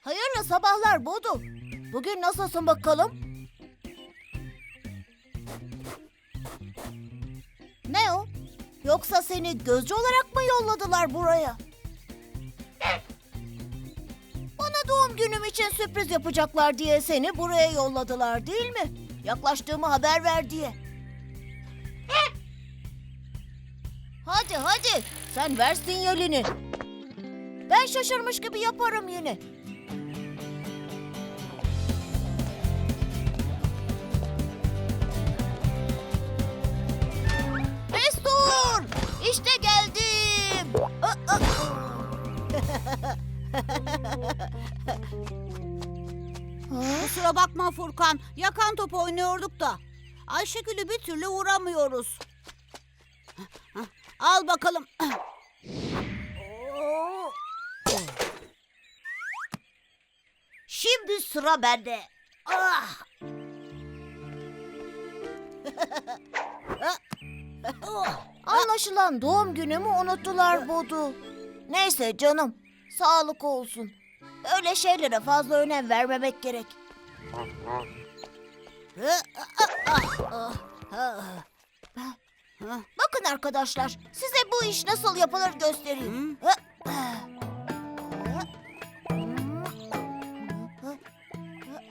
Hayırlı sabahlar Bodu. Bugün nasılsın bakalım? Ne o? Yoksa seni gözcü olarak mı yolladılar buraya? Günüm için sürpriz yapacaklar diye seni buraya yolladılar değil mi? Yaklaştığımı haber ver diye. Hadi hadi sen ver sinyalini. Ben şaşırmış gibi yaparım yine. Destur! İşte geldim. Kusura bakma Furkan. Yakan top oynuyorduk da. Ayşegül'ü bir türlü vuramıyoruz. Al bakalım. Şimdi sıra bende. Ah! Anlaşılan doğum günümü unuttular Bodu. Neyse canım, sağlık olsun. Öyle şeylere fazla önem vermemek gerek. Bakın arkadaşlar, size bu iş nasıl yapılır göstereyim.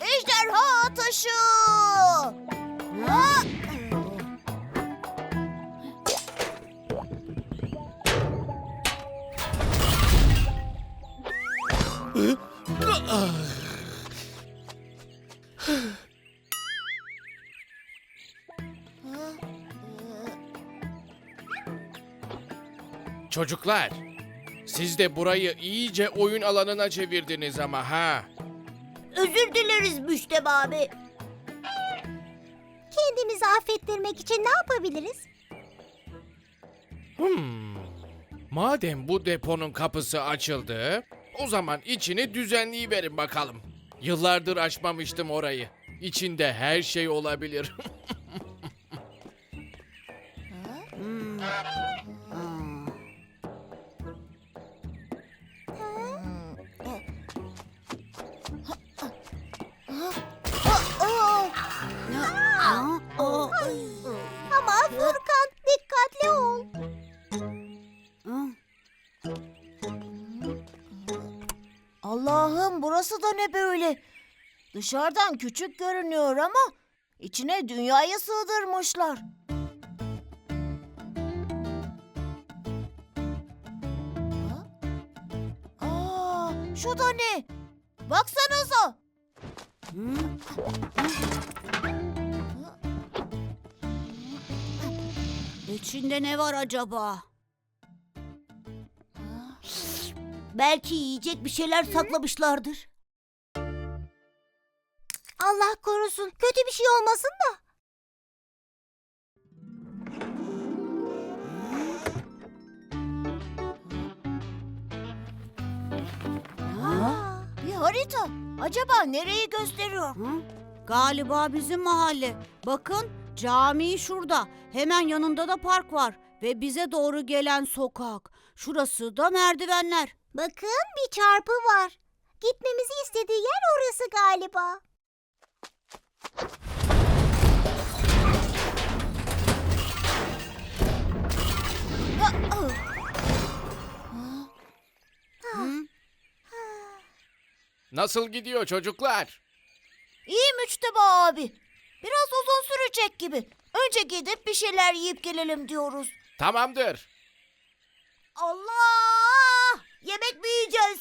Ejderha taşı! Çocuklar, siz de burayı iyice oyun alanına çevirdiniz ama ha. Özür dileriz Müşteb abi. Kendimizi affettirmek için ne yapabiliriz? Hmm. Madem bu deponun kapısı açıldı, o zaman içini düzenleyiverin bakalım. Yıllardır açmamıştım orayı. İçinde her şey olabilir. Hmm. Da ne böyle? Dışarıdan küçük görünüyor ama içine dünyayı sığdırmışlar. Ha? Aa, şu da ne? Baksanıza. Hı? İçinde ne var acaba? Belki yiyecek bir şeyler saklamışlardır. Allah korusun. Kötü bir şey olmasın da. Aa, Bir harita. Acaba nereyi gösteriyor? Hı? Galiba bizim mahalle. Bakın cami şurada. Hemen yanında da park var. Ve bize doğru gelen sokak. Şurası da merdivenler. bakın bir çarpı var. Gitmemizi istediği yer orası galiba. Nasıl gidiyor çocuklar? İyi Müçteba abi. Biraz uzun sürecek gibi. Önce gidip bir şeyler yiyip gelelim diyoruz. Tamamdır. Allah! Yemek mi yiyeceğiz?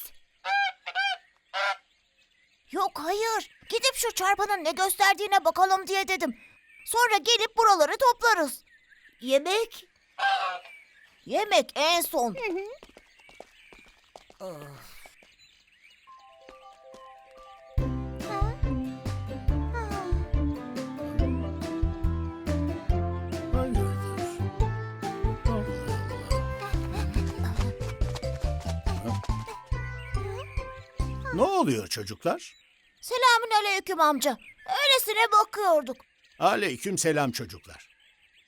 Yok hayır. Gidip şu çarpanın ne gösterdiğine bakalım diye dedim. Sonra gelip buraları toplarız. Yemek? Yemek en son. Ne oluyor çocuklar? Selamün aleyküm amca. Öylesine bakıyorduk. Aleyküm selam çocuklar.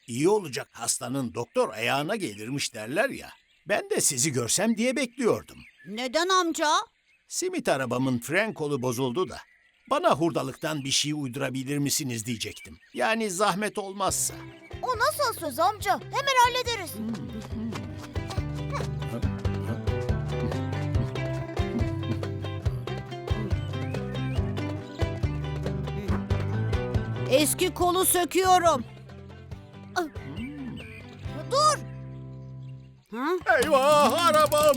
İyi olacak hastanın doktor ayağına gelirmiş derler ya. Ben de sizi görsem diye bekliyordum. Neden amca? Simit arabamın fren kolu bozuldu da. Bana hurdalıktan bir şey uydurabilir misiniz diyecektim. Yani zahmet olmazsa. O nasıl söz amca? Hemen hallederiz. Eski kolu söküyorum. Dur. Ha? Eyvah arabam!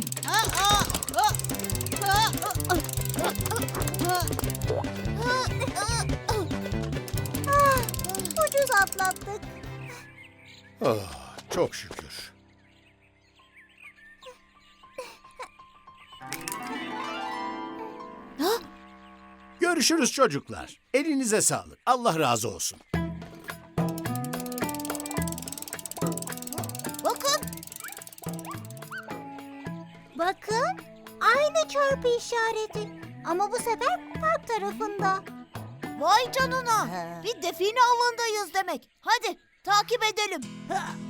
Ucuz atlattık. Oh, çok şükür. Görüşürüz çocuklar. Elinize sağlık. Allah razı olsun. Bakın. Bakın aynı çarpı işareti. Ama bu sefer park tarafında. Vay canına. Bir define avındayız demek. Hadi takip edelim. Hmm,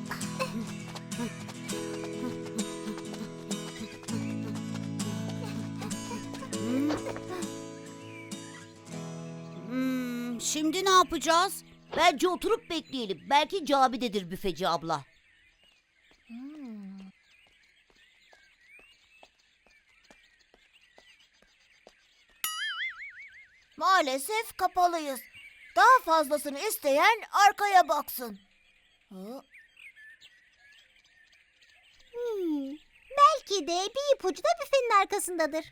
şimdi ne yapacağız? Bence oturup bekleyelim. Belki camidedir büfeci abla. Maalesef kapalıyız. Daha fazlasını isteyen arkaya baksın. Hı? Hmm, belki de bir ipucu da büfenin arkasındadır.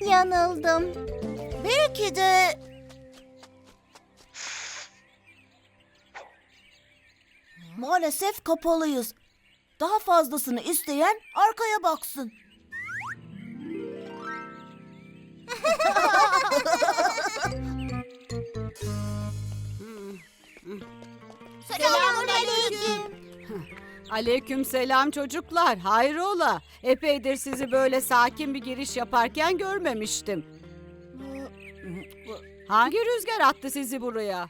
Yanıldım. Belki de... Maalesef kapalıyız. Daha fazlasını isteyen arkaya baksın. Selamünaleyküm. Aleyküm selam çocuklar. Hayrola? Epeydir sizi böyle sakin bir giriş yaparken görmemiştim. Hangi rüzgar attı sizi buraya?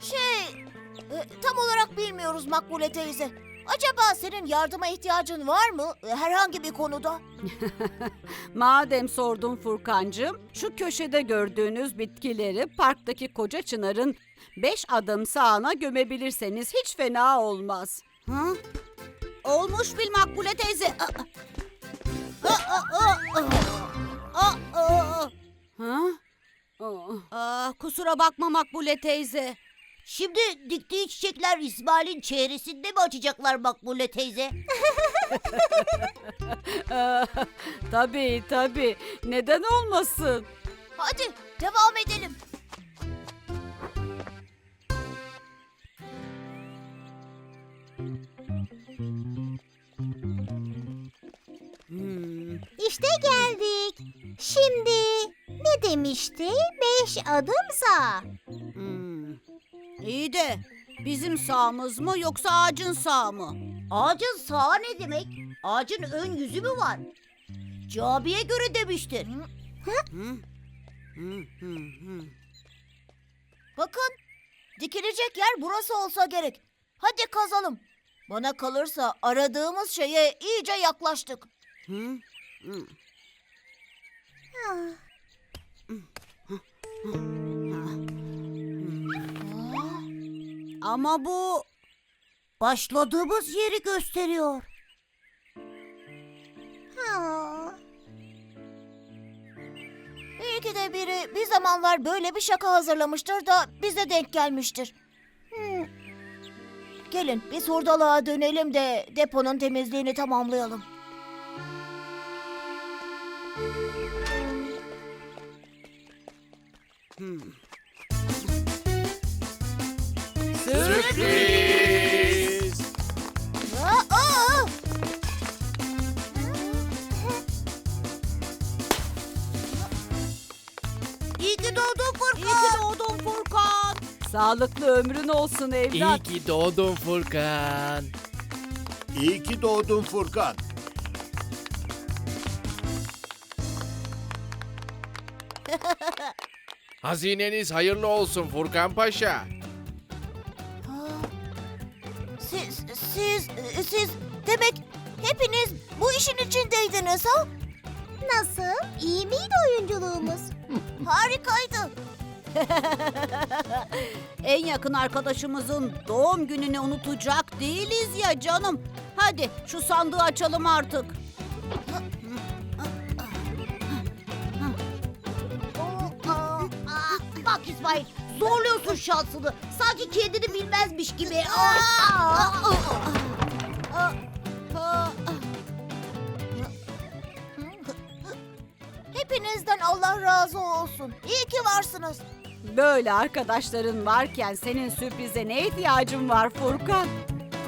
Şey, e, tam olarak bilmiyoruz Makbule teyze. Acaba senin yardıma ihtiyacın var mı e, herhangi bir konuda? Madem sordun Furkancığım, şu köşede gördüğünüz bitkileri parktaki koca çınarın beş adım sağına gömebilirseniz hiç fena olmaz. Ha? Olmuş bil Makbule teyze. Aa, aa, aa, aa, aa, aa. Ha? Aa. Aa, kusura bakma Makbule teyze. Şimdi diktiği çiçekler İsmail'in çehresinde mi açacaklar Makbule teyze? tabii tabii. Neden olmasın? Hadi devam edelim. İşte geldik. Şimdi ne demişti? Beş adım sağ. Hmm. İyi de bizim sağımız mı yoksa ağacın sağ mı? Ağacın sağı ne demek? Ağacın ön yüzü mü var? Camiye göre demiştir. Hı? Hı, hı, hı. Bakın dikilecek yer burası olsa gerek. Hadi kazalım. Bana kalırsa aradığımız şeye iyice yaklaştık. Hı? Hı. Ah, Ama bu Başladığımız yeri gösteriyor. ah. Belki de biri bir zamanlar böyle bir şaka hazırlamıştır da bize denk gelmiştir. Gelin biz hurdalığa dönelim de deponun temizliğini tamamlayalım. Sağlıklı ömrün olsun İyi evlat. ki doğdun Furkan. İyi ki doğdun Furkan. Hazineniz hayırlı olsun Furkan Paşa. Siz, siz, siz demek hepiniz bu işin içindeydiniz ha? Nasıl? İyi miydi oyunculuğumuz? Harikaydı. En yakın arkadaşımızın doğum gününü unutacak değiliz ya canım. Hadi şu sandığı açalım artık. Bak İsmail zorluyorsun şansını. Sanki kendini bilmezmiş gibi. Hepinizden Allah razı olsun. İyi ki varsınız. Böyle arkadaşların varken senin sürprize ne ihtiyacın var Furkan?